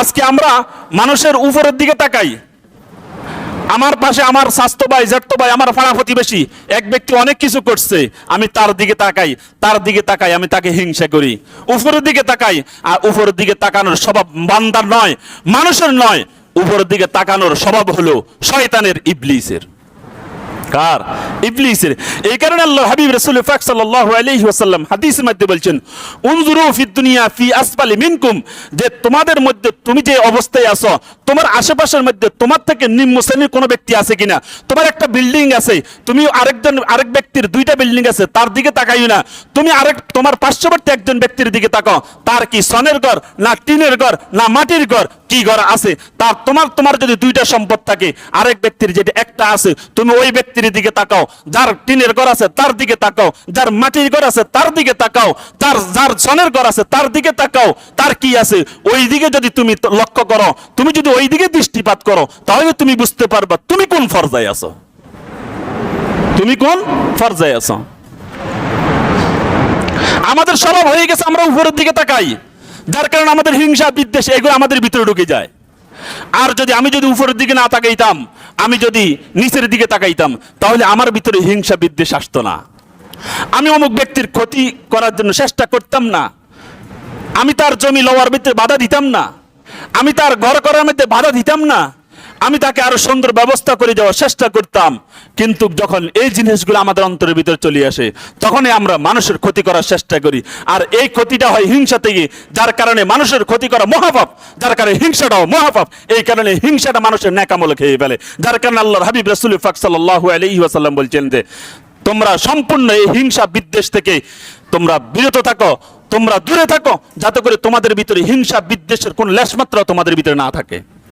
আজকে আমরা মানুষের উপরের দিকে তাকাই। আমার পাশে আমার স্বাস্থ্য ভাই জ্যাঠতো ভাই, আমার পাড়া প্রতিবেশী, এক ব্যক্তি অনেক কিছু করছে। আমি তার দিকে তাকাই, তার দিকে তাকাই, আমি তাকে হিংসা করি। উপরের দিকে তাকাই, আর উপরের দিকে তাকানোর স্বভাব বান্দার নয়, মানুষের নয়। উপরের দিকে তাকানোর স্বভাব হলো শয়তানের ইবলিসের। কার ইবলিসের। এই কারণে আল্লাহ হাবিব রাসূল পাক সাল্লাল্লাহু আলাইহি ওয়াসাল্লাম হাদিসের মধ্যে বলছেন, উনজুরু ফিদ দুনিয়া ফি আসফালি মিনকুম যে তোমাদের মধ্যে তুমি যে অবস্থায় আছো তোমার আশেপাশের মধ্যে তোমার থেকে নিম্ন শ্রেণির কোনো ব্যক্তি আছে কিনা? তোমার একটা বিল্ডিং আছে, তুমি আরেকজন, আরেক ব্যক্তির দুইটা বিল্ডিং আছে, তার দিকে তাকাইও না। তুমি আরেক, তোমার পার্শ্ববর্তী একজন ব্যক্তির দিকে তাকাও। তার কি সনের ঘর, না টিনের ঘর, না মাটির ঘর? কি ঘর আছে? তার, তোমার তোমার যদি দুইটা সম্পদ থাকে, আরেক ব্যক্তির যেটা একটা আছে, তুমি ওই ব্যক্তির দিকে তাকাও। যার টিনের ঘর আছে, তার দিকে তাকাও। যার মাটির ঘর আছে, তার দিকে তাকাও। যার যার সনের ঘর আছে, তার দিকে তাকাও। তার কি আছে? ওই দিকে যদি তুমি লক্ষ্য করো, তুমি যদি ওই দিকে দৃষ্টিপাত করো, তাহলে তুমি বুঝতে পারবা তুমি কোন ফরজায় আছো। তুমি কোন ফরজায় আছো। আমাদের স্বভাব হয়ে গেছে, আমরা উপরের দিকে তাকাই, যার কারণে আমাদের হিংসা, বিদ্বেষ, এগুলো আমাদের ভিতরে ঢুকে যায়। আর যদি আমি যদি উপরের দিকে না তাকাইতাম, আমি যদি নিচের দিকে তাকাইতাম, তাহলে আমার ভিতরে হিংসা, বিদ্বেষ আসতো না। আমি অমুক ব্যক্তির ক্ষতি করার জন্য চেষ্টা করতাম না। আমি তার জমি লওয়ার ভিতরে বাধা দিতাম না। আমি তার ঘর করার মধ্যে বাধা দিতাম না। আমি তাকে আরও সুন্দর ব্যবস্থা করে দেওয়ার চেষ্টা করতাম। কিন্তু যখন এই জিনিসগুলো আমাদের অন্তরের ভিতরে চলে আসে, তখনই আমরা মানুষের ক্ষতি করার চেষ্টা করি। আর এই ক্ষতিটা হয় হিংসা থেকে, যার কারণে মানুষের ক্ষতি করা মহাপাপ। যার কারণে হিংসাটাও মহাপাপ। এই কারণে হিংসাটা মানুষের ন্যাকামলে খেয়ে ফেলে। যার কারণে আল্লাহর হাবিব রাসুল ফাক সাল্লাহ আলহি ওয়াসাল্লাম বলছেন যে তোমরা সম্পূর্ণ এই হিংসা বিদ্বেষ থেকে তোমরা বিরত থাকো, তোমরা দূরে থাকো, যাতে করে তোমাদের ভিতরে হিংসা বিদ্বেষের কোন লেশমাত্রা তোমাদের ভিতরে না থাকে।